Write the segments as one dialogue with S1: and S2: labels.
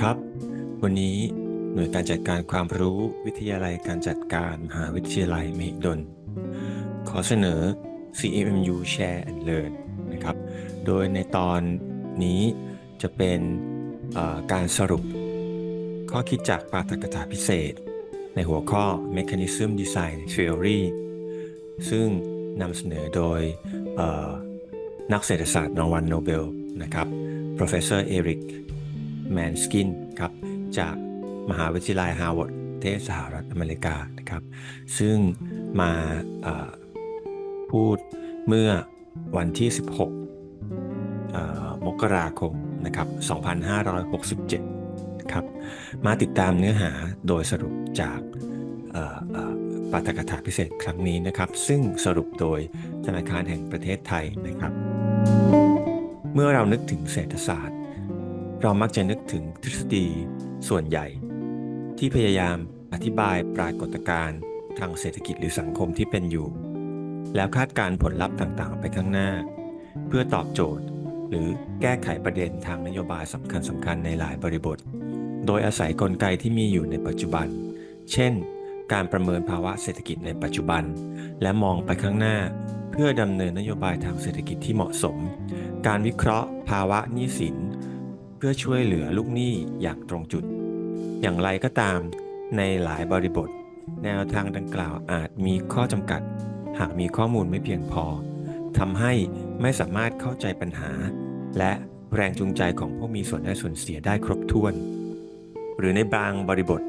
S1: ครับ วันนี้หน่วยการจัดการความรู้วิทยาลัยการจัดการมหาวิทยาลัยมหิดล ขอเสนอ CMU Share and Learn นะครับ โดยในตอนนี้จะเป็นการสรุป ข้อคิดจากปาฐกถาพิเศษ ในหัวข้อ Mechanism Design Theory ซึ่งนำเสนอโดยนักเศรษฐศาสตร์รางวัลโนเบลนะครับ Professor Eric Manskin ครับจากมหาวิทยาลัยฮาร์วาร์ดประเทศสหรัฐอเมริกานะครับ ซึ่งมาพูดเมื่อวันที่ 16 มกราคมนะครับ 2567นะครับ มาติดตามเนื้อหาโดยสรุปจากปาฐกถาพิเศษครั้งนี้นะครับ ซึ่งสรุปโดยธนาคารแห่งประเทศไทยนะครับ เมื่อเรานึกถึงเศรษฐศาสตร์ เรามักจะนึกถึงทฤษฎีส่วนใหญ่ ที่พยายามอธิบายปรากฏการณ์ทางเศรษฐกิจหรือสังคมที่เป็นอยู่ แล้วคาดการผลลัพธ์ต่างๆ ไปข้างหน้า เพื่อตอบโจทย์ หรือแก้ไขประเด็นทางนโยบายสำคัญสำคัญในหลายบริบท โดยอาศัยกลไกที่มีอยู่ในปัจจุบัน เช่น การประเมินภาวะเศรษฐกิจในปัจจุบัน และมองไปข้างหน้า เพื่อดำเนินนโยบายทางเศรษฐกิจที่เหมาะสม การวิเคราะห์ ภาวะหนี้สิน เพื่อช่วยเหลือลูกหนี้อย่างตรงจุด อย่างไรก็ตามในหลายบริบท แนวทางดังกล่าวอาจมีข้อจำกัด หากมีข้อมูลไม่เพียงพอทำให้ไม่สามารถเข้าใจปัญหา และแรงจูงใจของผู้มีส่วนได้ส่วนเสียได้ครบถ้วน หรือในบางบริบท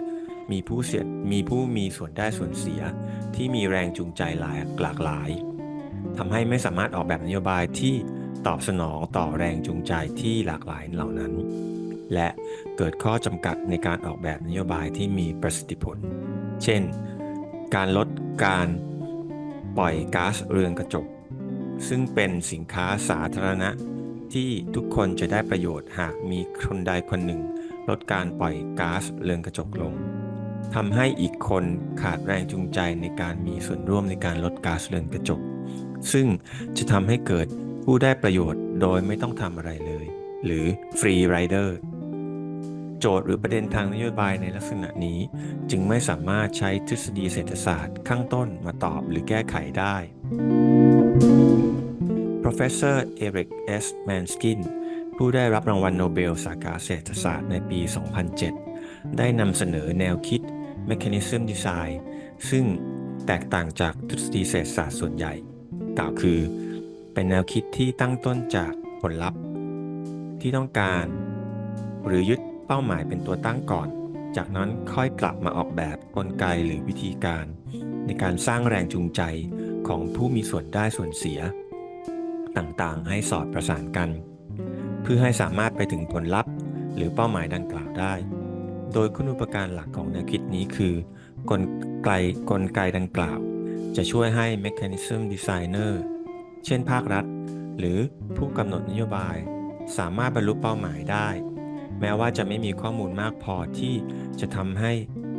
S1: มีผู้เสียมีผู้มีส่วนได้ส่วนเสีย ที่มีแรงจูงใจหลายหลากหลายทำให้ไม่สามารถออกแบบนโยบายที่ ตอบสนองต่อแรงจูงใจที่หลากหลายเหล่านั้น และเกิดข้อจำกัดในการออกแบบนโยบายที่มีประสิทธิผล เช่น การลดการปล่อยก๊าซเรือนกระจก ซึ่งเป็นสินค้าสาธารณะที่ทุกคนจะได้ประโยชน์หากมีคนใดคนหนึ่ง ลดการปล่อยก๊าซเรือนกระจกลงทำให้อีกคนขาดแรงจูงใจในการมีส่วนร่วมในการลดก๊าซเรือนกระจก ซึ่งจะทำให้เกิด ผู้ได้ประโยชน์โดยไม่ต้องทำอะไรเลย หรือฟรีไรเดอร์โจทย์หรือประเด็นทางนโยบายในลักษณะนี้ จึงไม่สามารถใช้ทฤษฎีเศรษฐศาสตร์ข้างต้นมาตอบหรือแก้ไขได้ Professor Eric S. Manskin ผู้ได้รับรางวัลโนเบลสาขาเศรษฐศาสตร์ในปี 2007 ได้นำเสนอแนวคิด Mechanism Design ซึ่งแตกต่างจากทฤษฎีเศรษฐศาสตร์ส่วนใหญ่ กล่าวคือ เป็นแนวคิดที่ตั้งต้นจากผลลัพธ์ ที่ต้องการ หรือยึดเป้าหมายเป็นตัวตั้งก่อน จากนั้นค่อยกลับมาออกแบบกลไกหรือวิธีการ ในการสร้างแรงจูงใจของผู้มีส่วนได้ส่วนเสีย ต่างๆ ให้สอดประสานกัน เพื่อให้สามารถไปถึงผลลัพธ์ หรือเป้าหมายดังกล่าวได้ โดยคุณอุปการหลักของแนวคิดนี้คือกลไกกลไกดังกล่าว จะช่วยให้ Mechanism Designer เช่นภาครัฐ หรือผู้กำหนดนโยบาย สามารถบรรลุเป้าหมายได้ แม้ว่าจะไม่มีข้อมูลมากพอที่จะทำให้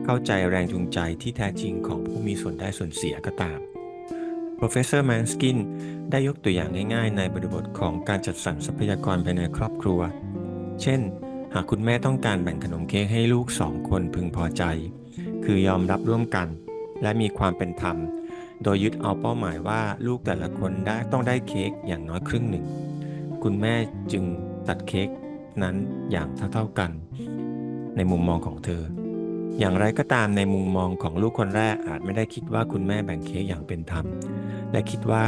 S1: เข้าใจแรงจูงใจที่แท้จริงของผู้มีส่วนได้ส่วนเสียก็ตาม Professor Manskin ได้ยกตัวอย่างง่ายๆ ในบริบทของการจัดสรรทรัพยากรภายในครอบครัว เช่น หากคุณแม่ต้องการแบ่งขนมเค้กให้ลูกสองคนพึงพอใจ คือยอมรับร่วมกัน และมีความเป็นธรรม โดยยึดเอาเป้าหมายว่าลูกแต่ละคนได้ต้องได้เค้กอย่างน้อยครึ่งหนึ่ง คุณแม่จึงตัดเค้กนั้นอย่างเท่าๆกัน ในมุมมองของเธอ อย่างไรก็ตามในมุมมองของลูกคนแรกอาจไม่ได้คิดว่าคุณแม่แบ่งเค้กอย่างเป็นธรรม และคิดว่า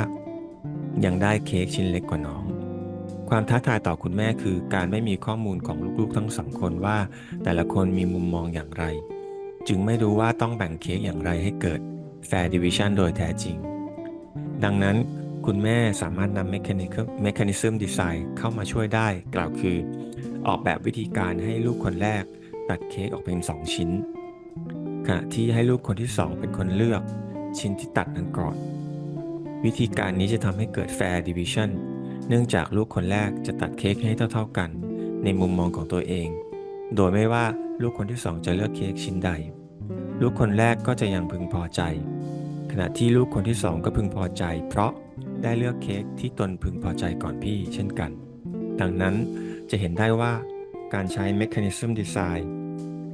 S1: ยังได้เค้กชิ้นเล็กกว่าน้องความท้าทายต่อคุณแม่คือการไม่มีข้อมูลของลูกๆทั้งสองคนว่า แต่ละคนมีมุมมองอย่างไร จึงไม่รู้ว่าต้องแบ่งเค้กอย่างไรให้เกิด Fair Division โดยแท้จริง ดังนั้นคุณแม่สามารถนำ Mechanical Mechanism Design เข้ามาช่วยได้ กล่าวคือ ออกแบบวิธีการให้ลูกคนแรกตัดเค้กออกเป็น 2 ชิ้นขณะที่ให้ลูกคนที่ 2 เป็นคนเลือกชิ้นที่ตัดนั้นก่อน วิธีการนี้จะทำให้เกิด Fair Division เนื่องจากลูกคนแรกจะตัดเค้กให้เท่า ๆกัน ในมุมมองของตัวเอง โดยไม่ว่าลูกคนที่ 2 จะเลือกเค้กชิ้นใด ลูกคนแรกก็จะยังพึงพอใจ ขณะที่ลูกคนที่2ก็พึงพอใจ เพราะได้เลือกเค้กที่ตนพึงพอใจก่อนพี่เช่นกัน ดังนั้นจะเห็นได้ว่าการใช้ Mechanism Design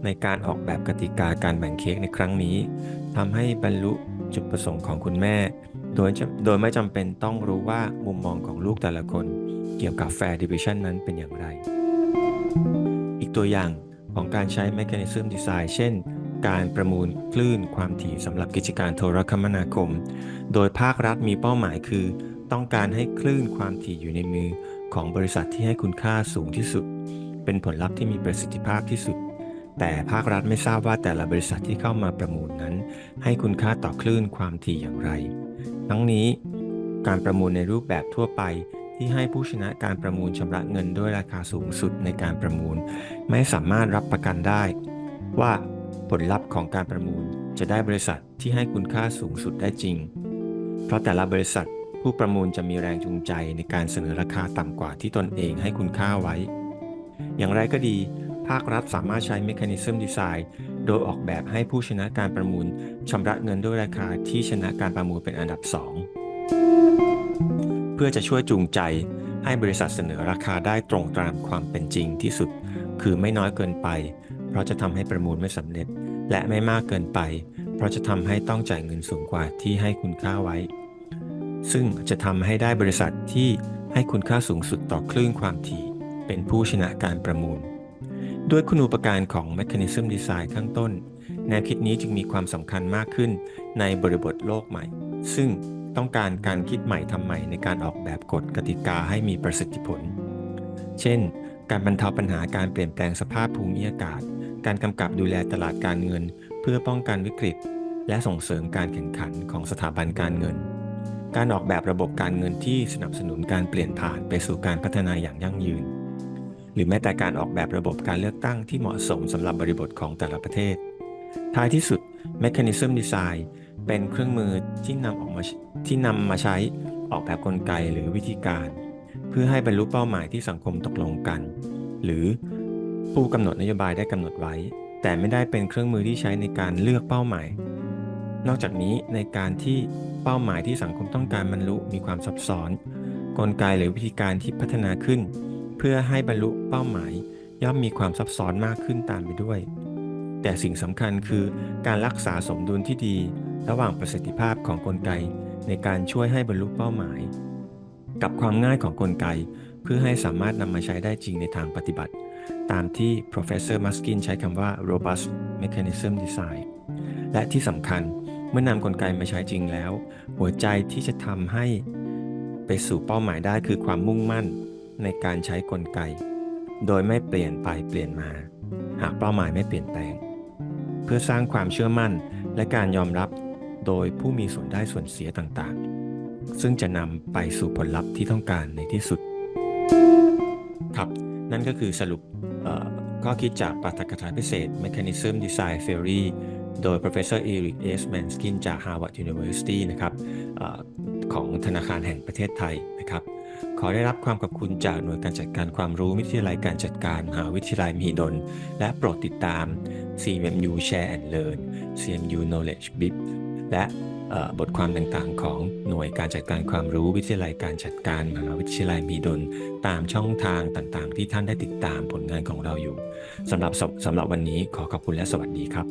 S1: ในการออกแบบกติกาการแบ่งเค้กในครั้งนี้ทำให้บรรลุจุดประสงค์ของคุณแม่ โดยโดยไม่จำเป็นต้องรู้ว่ามุมมองของลูกแต่ละคน เกี่ยวกับ Fair Division นั้นเป็นอย่างไร อีกตัวอย่างของการใช้ Mechanism Design เช่น การประมูลคลื่นความถี่สำหรับกิจการโทรคมนาคม โดยภาครัฐมีเป้าหมายคือ ต้องการให้คลื่นความถี่อยู่ในมือของบริษัทที่ให้คุณค่าสูงที่สุด เป็นผลลัพธ์ที่มีประสิทธิภาพที่สุด แต่ภาครัฐไม่ทราบว่าแต่ละบริษัทที่เข้ามาประมูลนั้น ให้คุณค่าต่อคลื่นความถี่อย่างไร ทั้งนี้การประมูลในรูปแบบทั่วไปที่ให้ผู้ชนะการประมูลชำระเงินด้วยราคาสูงสุดในการประมูล ไม่สามารถรับประกันได้ ว่า ผลลัพธ์ของการประมูลจะได้บริษัทที่ให้คุณค่าสูงสุดได้จริง เพราะแต่ละบริษัทผู้ประมูลจะมีแรงจูงใจในการเสนอราคาต่ำกว่าที่ตนเองให้คุณค่าไว้ อย่างไรก็ดี ภาครัฐสามารถใช้ Mechanism Design โดยออกแบบให้ผู้ชนะการประมูลชำระเงินด้วยราคาที่ชนะการประมูลเป็นอันดับ 2 เพื่อจะช่วยจูงใจให้บริษัทเสนอราคาได้ตรงตามความเป็นจริงที่สุด คือไม่น้อยเกินไป ราะจะทำให้ประมูลไม่สำเร็จ และไม่มากเกินไป เพราะจะทำให้ต้องจ่ายเงินสูงกว่าที่ให้คุณค่าไว้ ซึ่งจะทำให้ได้บริษัทที่ให้คุณค่าสูงสุดต่อคลื่นความถี่ เป็นผู้ชนะการประมูล ด้วยคุณูปการของ Mechanism Design ข้างต้น แนวคิดนี้จึงมีความสำคัญมากขึ้นในบริบทโลกใหม่ ซึ่งต้องการการคิดใหม่ทำใหม่ในการออกแบบกฎกติกาให้มีประสิทธิผล เช่น การบรรเทาปัญหาการเปลี่ยนแปลงสภาพภูมิอากาศ การกำกับดูแลตลาดการเงิน เพื่อป้องกันวิกฤต และส่งเสริมการแข่งขันของสถาบันการเงิน การออกแบบระบบการเงินที่สนับสนุนการเปลี่ยนผ่านไปสู่การพัฒนาอย่างยั่งยืน หรือแม้แต่การออกแบบระบบการเลือกตั้งที่เหมาะสมสำหรับบริบทของแต่ละประเทศ ท้ายที่สุด Mechanism Design เป็นเครื่องมือที่นำออกมาที่นำมาใช้ออกแบบกลไกหรือวิธีการ เพื่อให้บรรลุเป้าหมายที่สังคมตกลงกัน หรือ ผู้กำหนดนโยบายได้กำหนดไว้ แต่ไม่ได้เป็นเครื่องมือที่ใช้ในการเลือกเป้าหมาย นอกจากนี้ในการที่เป้าหมายที่สังคมต้องการบรรลุมีความซับซ้อน กลไกหรือวิธีการที่พัฒนาขึ้น เพื่อให้บรรลุเป้าหมาย ย่อมมีความซับซ้อนมากขึ้นตามไปด้วย แต่สิ่งสำคัญคือการรักษาสมดุลที่ดี ระหว่างประสิทธิภาพของกลไก ในการช่วยให้บรรลุเป้าหมาย กับความง่ายของกลไก เพื่อให้สามารถนำมาใช้ได้จริงในทางปฏิบัติ ตามที่ Professor Muskin ใช้คำว่า robust mechanism design และที่สำคัญเมื่อนำกลไกมาใช้จริงแล้ว หัวใจที่จะทำให้ไปสู่เป้าหมายได้คือความมุ่งมั่นในการใช้กลไก โดยไม่เปลี่ยนไปเปลี่ยนมา หากเป้าหมายไม่เปลี่ยนแปลง เพื่อสร้างความเชื่อมั่นและการยอมรับโดยผู้มีส่วนได้ส่วนเสียต่างๆ ซึ่งจะนำไปสู่ผลลัพธ์ที่ต้องการในที่สุด ครับ นั่นก็คือสรุป ข้อคิดจากปาฐกถาพิเศษ Mechanism Design Theory โดย Professor Eric S. Manskin จาก Harvard University นะครับอของธนาคารแห่งประเทศไทยนะครับ ขอได้รับความขอบคุณจากหน่วยการจัดการความรู้วิทยาลัยการจัดการมหาวิทยาลัยมหิดล และโปรดติดตาม CMU Share and Learn CMU Knowledge Bip และ บทความต่างๆ ของหน่วยการจัดการความรู้วิทยาลัยการจัดการมหาวิทยาลัยมีดลตามช่องทางต่างๆ ที่ท่านได้ติดตามผลงานของเราอยู่สำหรับสำสำหรับวันนี้ขอขอบคุณและสวัสดีครับ